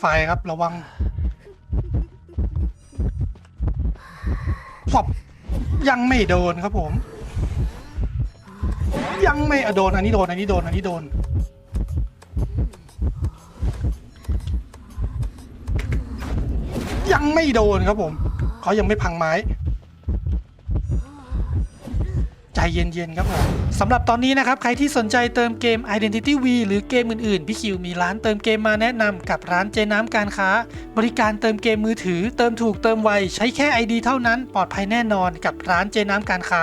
ไฟครับระวังสอบยังไม่โดนครับผม ยังไม่อะโดนอันนี้โดนอันนี้โดนอันนี้โดน ยังไม่โดนครับผมเขายังไม่พังไม้ ใจ เย็นๆครับผมสำหรับตอนนี้นะครับ ใครที่สนใจเติมเกม Identity V หรือเกมอื่นๆ พี่คิวมีร้านเติมเกมมาแนะนำกับร้านเจน้ำการค้า บริการเติมเกมมือถือ เติมถูกเติมไว ใช้แค่ ID เท่านั้นปลอดภัยแน่นอนกับร้านเจน้ำการค้า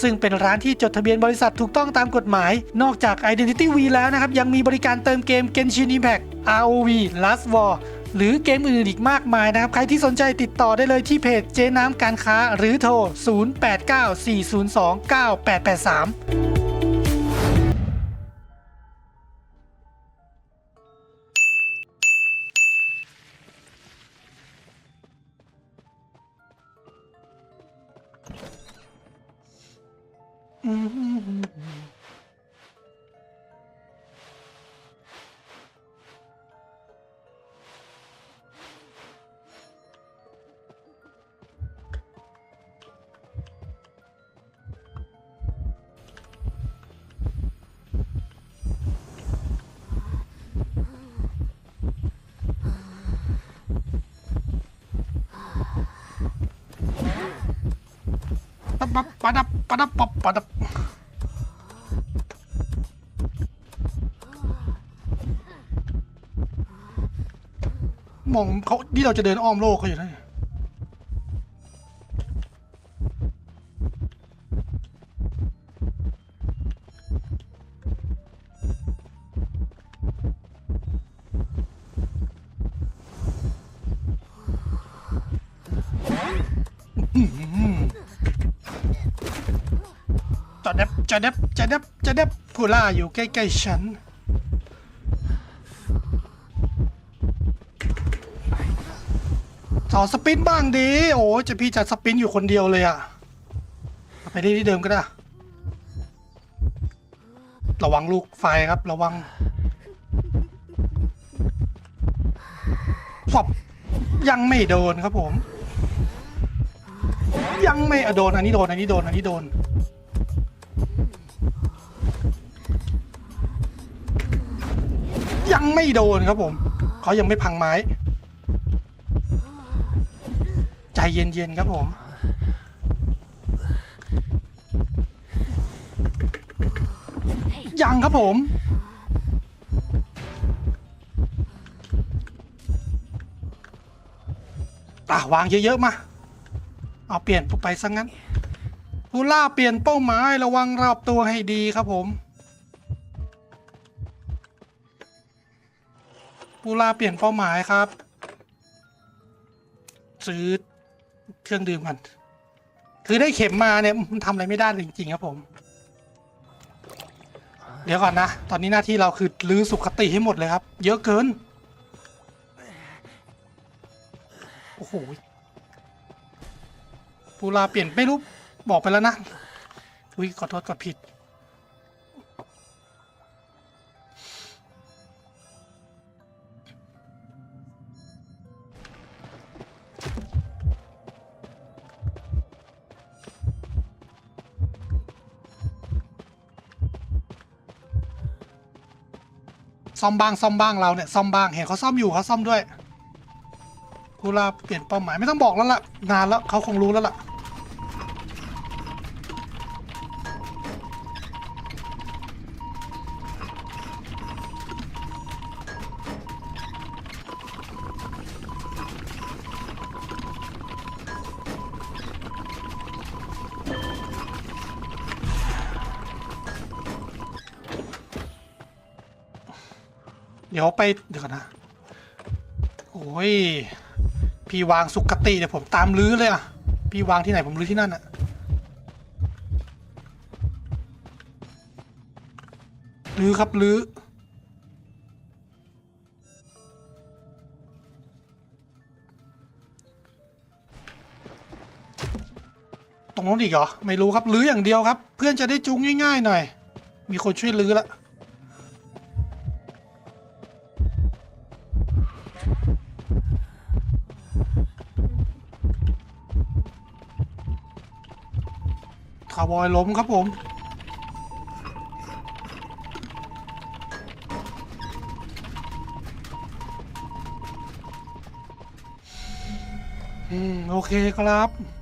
ซึ่งเป็นร้านที่จดทะเบียนบริษัทถูกต้องตามกฎหมาย นอกจาก Identity V แล้วนะครับยังมีบริการเติมเกม Genshin Impact ROV Last War หรือเกมอื่นอีกมากมายนะครับ ใครที่สนใจติดต่อได้เลยที่เพจเจ๊น้ำการค้า หรือโทร 0894029883 ปับปับปะดับปะดับปับปะดับมองเขาที่เราจะเดินอ้อมโลกเขาอยู่นะ จอดเด็บจอดเด็บจอดเด็บจอดเด็บผู้ล่าอยู่ใกล้ๆฉันสอนสปินบ้างดีโอ้จะพี่จะสปินอยู่คนเดียวเลยอะไปที่ที่เดิมก็ได้ ระวังลูกไฟครับระวังฟอบยังไม่โดนครับผม ยังไม่อโดนอันนี้โดนอันนี้โดนอันนี้โดน ยังไม่โดนครับผมเขายังไม่พังไม้ ใจเย็นๆครับผมยังครับผม อะ วางเยอะ ๆ มา เอาเปลี่ยนไปซะงั้น ผู้ล่าเปลี่ยนเป้าหมายระวังรอบตัวให้ดีครับผมผู้ล่าเปลี่ยนเป้าหมายครับ ซื้อเครื่องดื่มกันคือได้เข็มมาเนี่ยมันทำอะไรไม่ได้เลยจริงๆครับผม เดี๋ยวก่อนนะ ตอนนี้หน้าที่เราคือรื้อสุขติให้หมดเลยครับ เยอะเกิน โอ้โหปูลาเปลี่ยนไม่รู้ บอกไปแล้วนะ อุ้ยขอโทษกดผิด ซ่อมบ้างซ่อมบ้างเราเนี่ยซ่อมบ้าง เห็นเขาซ่อมอยู่เขาซ่อมด้วยกูลาเปลี่ยนเป้าหมายไม่ต้องบอกแล้วล่ะ นานแล้วเขาคงรู้แล้วล่ะ เดี๋ยวไปเดี๋ยวก่อนนะ โอ้ย พี่วางสุกติเดี๋ยวผมตามลื้อเลยอะ พี่วางที่ไหนผมลื้อที่นั่นอะ ลื้อครับลื้อตรงนู้นอีกเหรอ ไม่รู้ครับ ลื้ออย่างเดียวครับ เพื่อนจะได้จูงง่ายๆหน่อย มีคนช่วยลื้อละาวบอยล้มครับผม อืม โอเคครับ